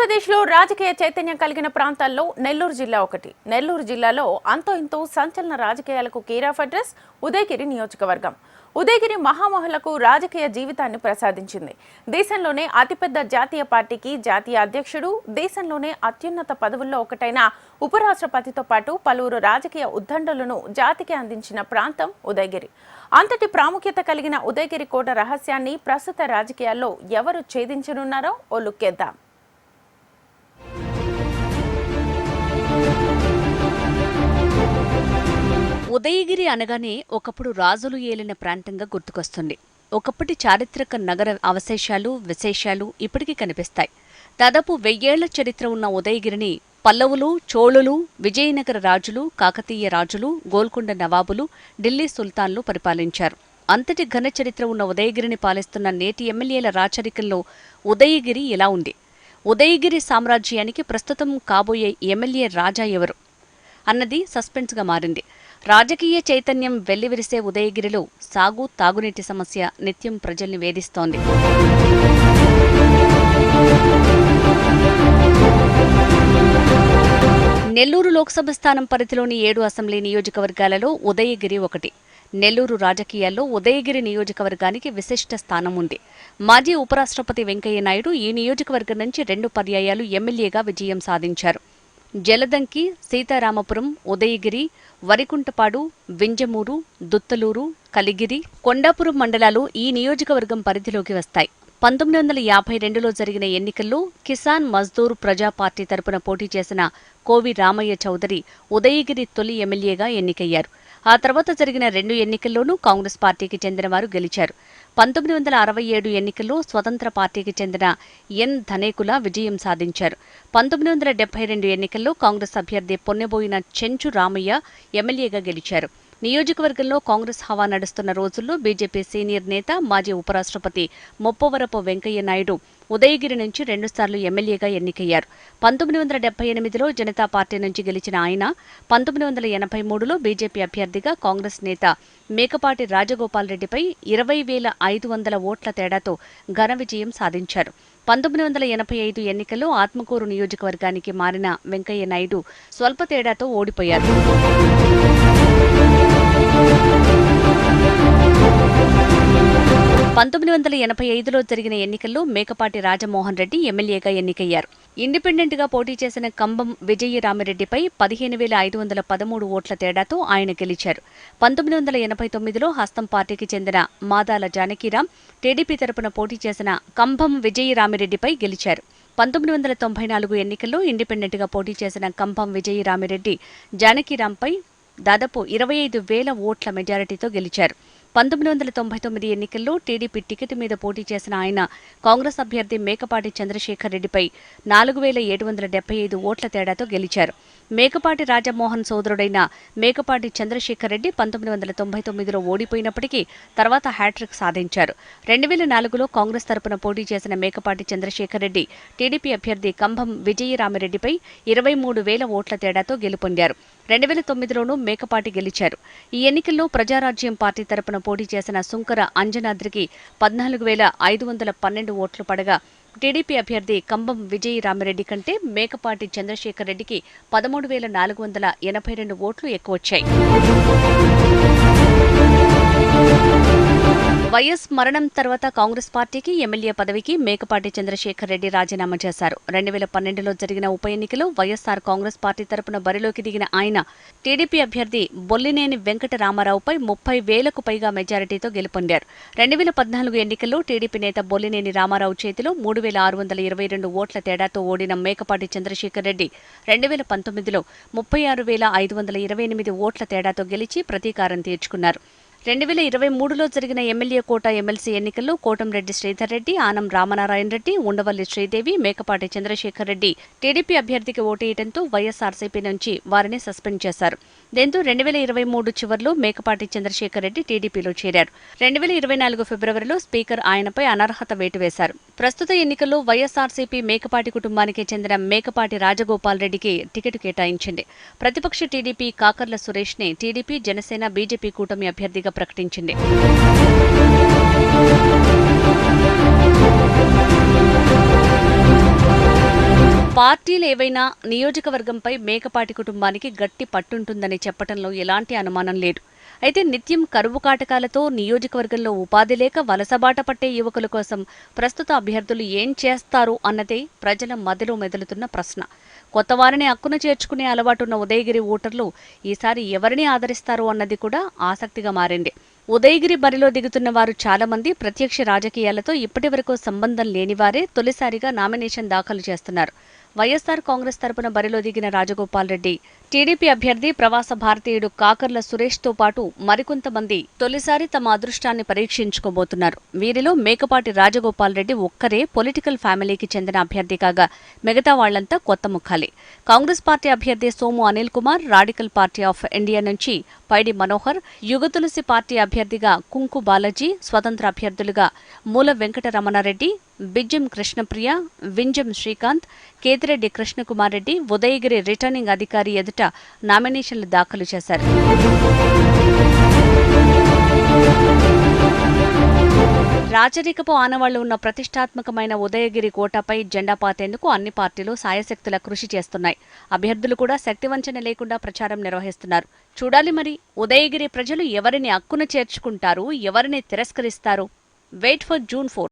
ఆంధ్రప్రదేశ్లో రాజకీయ చైతన్యం కలిగిన ప్రాంతాల్లో నెల్లూరు జిల్లా ఒకటి. నెల్లూరు జిల్లాలో అంతో ఇంతో సంచలన రాజకీయాలకు కేరాఫ్ అడ్రస్ ఉదయగిరి నియోజకవర్గం. ఉదయగిరి మహామహులకు రాజకీయ జీవితాన్ని ప్రసాదించింది. దేశంలోనే అతిపెద్ద జాతీయ పార్టీకి జాతీయ అధ్యక్షుడు దేశంలోనే అత్యున్నత పదవుల్లో ఒకటైన ఉపరాష్ట్రపతితో పాటు పలువురు రాజకీయ ఉద్దండలను జాతికి అందించిన ప్రాంతం ఉదయగిరి. అంతటి ప్రాముఖ్యత కలిగిన ఉదయగిరి కోట రహస్యాన్ని ప్రస్తుత రాజకీయాల్లో ఎవరు ఛేదించనున్నారో ఓ లుక్కేద్దాం. ఉదయగిరి అనగానే ఒకప్పుడు రాజులు ఏలిన ప్రాంతంగా గుర్తుకొస్తుంది. ఒకప్పటి చారిత్రక నగర అవశేషాలు విశేషాలు ఇప్పటికీ కనిపిస్తాయి. దాదాపు వెయ్యేళ్ళ చరిత్ర ఉన్న ఉదయగిరిని పల్లవులు చోళులు విజయనగర రాజులు కాకతీయ రాజులు గోల్కొండ నవాబులు ఢిల్లీ సుల్తాన్లు పరిపాలించారు. అంతటి ఘన చరిత్ర ఉన్న ఉదయగిరిని పాలిస్తున్న నేటి ఎమ్మెల్యేల రాచరికంలో ఉదయగిరి ఇలా ఉంది. ఉదయగిరి సామ్రాజ్యానికి ప్రస్తుతం కాబోయే ఎమ్మెల్యే రాజా ఎవరు? అన్నది సస్పెన్స్గా మారింది. రాజకీయ చైతన్యం వెల్లివిరిసే ఉదయగిరిలో సాగు తాగునీటి సమస్య నిత్యం ప్రజల్ని వేధిస్తోంది. నెల్లూరు లోక్సభ స్థానం పరిధిలోని ఏడు అసెంబ్లీ నియోజకవర్గాలలో ఉదయగిరి ఒకటి. నెల్లూరు రాజకీయాల్లో ఉదయగిరి నియోజకవర్గానికి విశిష్ట స్థానం ఉంది. మాజీ ఉపరాష్ట్రపతి వెంకయ్య నాయుడు ఈ నియోజకవర్గం నుంచి రెండు పర్యాయాలు ఎమ్మెల్యేగా విజయం సాధించారు. జలదంకి సీతారామపురం ఉదయగిరి వరికుంటపాడు వింజమూరు దుత్తలూరు కలిగిరి కొండాపురం మండలాలు ఈ నియోజకవర్గం పరిధిలోకి వస్తాయి. పంతొమ్మిది వందల యాభై రెండులో జరిగిన ఎన్నికల్లో కిసాన్ మజ్దూర్ ప్రజా పార్టీ తరపున పోటీ చేసిన కోవి రామయ్య చౌదరి ఉదయగిరి తొలి ఎమ్మెల్యేగా ఎన్నికయ్యారు. ఆ తర్వాత జరిగిన రెండు ఎన్నికల్లోనూ కాంగ్రెస్ పార్టీకి చెందిన వారు గెలిచారు. పంతొమ్మిది వందల అరవై ఏడు ఎన్నికల్లో స్వతంత్ర పార్టీకి చెందిన ఎన్ ధనేకుల విజయం సాధించారు. పంతొమ్మిది వందల డెబ్బై రెండు ఎన్నికల్లో కాంగ్రెస్ అభ్యర్థి పొన్నెబోయిన చెంచు రామయ్య ఎమ్మెల్యేగా గెలిచారు. నియోజకవర్గంలో కాంగ్రెస్ హవా నడుస్తున్న రోజుల్లో బీజేపీ సీనియర్ నేత మాజీ ఉపరాష్ట్రపతి మొప్పవరపు వెంకయ్య నాయుడు ఉదయగిరి నుంచి రెండుసార్లు ఎమ్మెల్యేగా ఎన్నికయ్యారు. పంతొమ్మిది వందల డెబ్బై ఎనిమిదిలో జనతా పార్టీ నుంచి గెలిచిన ఆయన పంతొమ్మిది వందల ఎనభై మూడులో బీజేపీ అభ్యర్థిగా కాంగ్రెస్ నేత మేకపాటి రాజగోపాల్ రెడ్డిపై ఇరవై వేల ఐదు వందల ఓట్ల తేడాతో ఘన విజయం సాధించారు. పంతొమ్మిది వందల ఎనభై ఐదు ఎన్నికల్లో ఆత్మకూరు నియోజకవర్గానికి మారిన వెంకయ్య నాయుడు స్వల్ప తేడాతో ఓడిపోయారు. పంతొమ్మిది వందల ఎనభై ఐదులో జరిగిన ఎన్నికల్లో మేకపాటి రాజమోహన్ రెడ్డి ఎమ్మెల్యేగా ఎన్నికయ్యారు. ఇండిపెండెంట్గా పోటీ చేసిన కంబం విజయరామిరెడ్డిపై పదిహేను వేల ఐదు వందల పదమూడు ఓట్ల తేడాతో ఆయన గెలిచారు. పంతొమ్మిది వందల ఎనభై తొమ్మిదిలో హస్తం పార్టీకి చెందిన మాదాల జానకీరాం టీడీపీ తరపున పోటీ చేసిన కంభం విజయరామిరెడ్డిపై గెలిచారు. పంతొమ్మిది వందల తొంభై నాలుగు ఎన్నికల్లో ఇండిపెండెంట్గా పోటీ చేసిన కంభం విజయరామిరెడ్డి జానకీరాంపై దాదాపు ఇరవై ఐదు వేల ఓట్ల మెజారిటీతో గెలిచారు. పంతొమ్మిది వందల తొంభై తొమ్మిది ఎన్నికల్లో టీడీపీ టికెట్ మీద పోటీ చేసిన ఆయన కాంగ్రెస్ అభ్యర్థి మేకపాటి చంద్రశేఖర్ రెడ్డిపై నాలుగు వేల ఏడు వందల డెబ్బై ఐదు ఓట్ల తేడాతో గెలిచారు. మేకపాటి రాజమోహన్ సోదరుడైన మేకపాటి చంద్రశేఖర్ రెడ్డి పంతొమ్మిది వందల తొంభై తొమ్మిదిలో ఓడిపోయినప్పటికీ తర్వాత హ్యాట్రిక్ సాధించారు. రెండు వేల నాలుగులో కాంగ్రెస్ తరపున పోటీ చేసిన మేకపాటి చంద్రశేఖర్ రెడ్డి టీడీపీ అభ్యర్థి కంభం విజయరామిరెడ్డిపై ఇరవై మూడు వేల ఓట్ల తేడాతో గెలుపొందారు. రెండు వేల తొమ్మిదిలోనూ మేకపాటి గెలిచారు. ఈ ఎన్నికల్లో ప్రజారాజ్యం పార్టీ తరపున పోటీ చేసిన సుంకర అంజనాద్రికి పద్నాలుగు వేల ఐదు వందల పన్నెండు ఓట్లు పడగా టీడీపీ అభ్యర్థి కంబం విజయ రామిరెడ్డి కంటే మేకపాటి చంద్రశేఖర్ రెడ్డికి పదమూడు వేల నాలుగు వందల ఎనభై రెండు ఓట్లు ఎక్కువ వచ్చాయి వైఎస్ మరణం తర్వాత కాంగ్రెస్ పార్టీకి ఎమ్మెల్యే పదవికి మేకపాటి చంద్రశేఖర్ రెడ్డి రాజీనామా చేశారు. రెండు వేల పన్నెండులో జరిగిన ఉప ఎన్నికలో వైఎస్సార్ కాంగ్రెస్ పార్టీ తరపున బరిలోకి దిగిన ఆయన టీడీపీ అభ్యర్థి బొల్లినేని వెంకట రామారావుపై ముప్పై వేలకు పైగా మెజారిటీతో గెలుపొందారు. రెండు వేల పద్నాలుగు ఎన్నికల్లో టీడీపీ నేత బొల్లినేని రామారావు చేతిలో మూడు వేల ఆరు వందల ఇరవై రెండు ఓట్ల తేడాతో ఓడిన మేకపాటి చంద్రశేఖర్ రెడ్డి రెండు వేల పంతొమ్మిదిలో ముప్పై ఆరు వేల ఐదు వందల ఇరవై ఎనిమిది ఓట్ల తేడాతో గెలిచి ప్రతీకారం తీర్చుకున్నారు. రెండు వేల ఇరవై మూడులో జరిగిన ఎమ్మెల్యే కోట ఎమ్మెల్సీ ఎన్నికల్లో కోటంరెడ్డి శ్రీధర్ రెడ్డి ఆనం రామనారాయణ రెడ్డి ఉండవల్లి శ్రీదేవి మేకపాటి చంద్రశేఖర్ రెడ్డి టీడీపీ అభ్యర్థికి ఓటేయడంతో వైఎస్ఆర్సీపీ నుంచి వారిని సస్పెండ్ చేశారు. దీంతో రెండు వేల ఇరవై మూడు చివరిలో మేకపాటి చంద్రశేఖర్ రెడ్డి టీడీపీలో చేరారు. రెండు వేల ఇరవై నాలుగు ఫిబ్రవరిలో స్పీకర్ ఆయనపై అనర్హత వేటు వేశారు. ప్రస్తుత ఎన్నికల్లో వైఎస్ఆర్సీపీ మేకపాటి కుటుంబానికి చెందిన మేకపాటి రాజగోపాల్ రెడ్డికి టికెట్ కేటాయించింది. ప్రతిపక్ష టీడీపీ కాకర్ల సురేష్ని టీడీపీ జనసేన బీజేపీ కూటమి అభ్యర్థిగా ప్రకటించింది. పార్టీలు ఏవైనా నియోజకవర్గంపై మేకపాటి కుటుంబానికి గట్టి పట్టుంటుందని చెప్పటంలో ఎలాంటి అనుమానం లేదు. అయితే నిత్యం కరువు కాటకాలతో నియోజకవర్గంలో ఉపాధి లేక వలసబాట పట్టే యువకుల కోసం ప్రస్తుత అభ్యర్థులు ఏం చేస్తారు అన్నదే ప్రజల మదిలో మెదులుతున్న ప్రశ్న. కొత్త వారిని అక్కున చేర్చుకునే అలవాటున్న ఉదయగిరి ఓటర్లు ఈసారి ఎవరిని ఆదరిస్తారు అన్నది కూడా ఆసక్తిగా మారింది. ఉదయగిరి బరిలో దిగుతున్న వారు చాలా మంది ప్రత్యక్ష రాజకీయాలతో ఇప్పటివరకు సంబంధం లేనివారే తొలిసారిగా నామినేషన్ దాఖలు చేస్తున్నారు. వైఎస్సార్ కాంగ్రెస్ తరపున బరిలో దిగిన రాజగోపాల్ రెడ్డి టీడీపీ అభ్యర్థి ప్రవాస భారతీయుడు కాకర్ల సురేష్తో పాటు మరికొంతమంది తొలిసారి తమ అదృష్టాన్ని పరీక్షించుకోబోతున్నారు. వీరిలో మేకపాటి రాజగోపాల్ రెడ్డి ఒక్కరే పొలిటికల్ ఫ్యామిలీకి చెందిన అభ్యర్థి కాగా మిగతా వాళ్ళంతా కొత్త ముఖాలే. కాంగ్రెస్ పార్టీ అభ్యర్థి Somu Anil Kumar radical party of India నుంచి పైడి మనోహర్ యుగతులసి పార్టీ అభ్యర్థిగా కుంకు బాలాజీ స్వతంత్ర అభ్యర్థులుగా మూల వెంకటరమణారెడ్డి బిజ్జం కృష్ణప్రియ వింజం శ్రీకాంత్ కేతిరెడ్డి కృష్ణకుమార్ రెడ్డి ఉదయగిరి రిటర్నింగ్ అధికారి ఎదుట నామినేషన్లు దాఖలు చేశారు. రాచరికపు ఆనవాళ్ళు ఉన్న ప్రతిష్టాత్మకమైన ఉదయగిరి కోటపై జెండా పాతేందుకు అన్ని పార్టీలు సాయశక్తుల కృషి చేస్తున్నాయి. అభ్యర్థులు కూడా శక్తివంచన లేకుండా ప్రచారం నిర్వహిస్తున్నారు. చూడాలి మరి ఉదయగిరి ప్రజలు ఎవరిని అక్కున చేర్చుకుంటారు ఎవరిని తిరస్కరిస్తారు? Wait for June four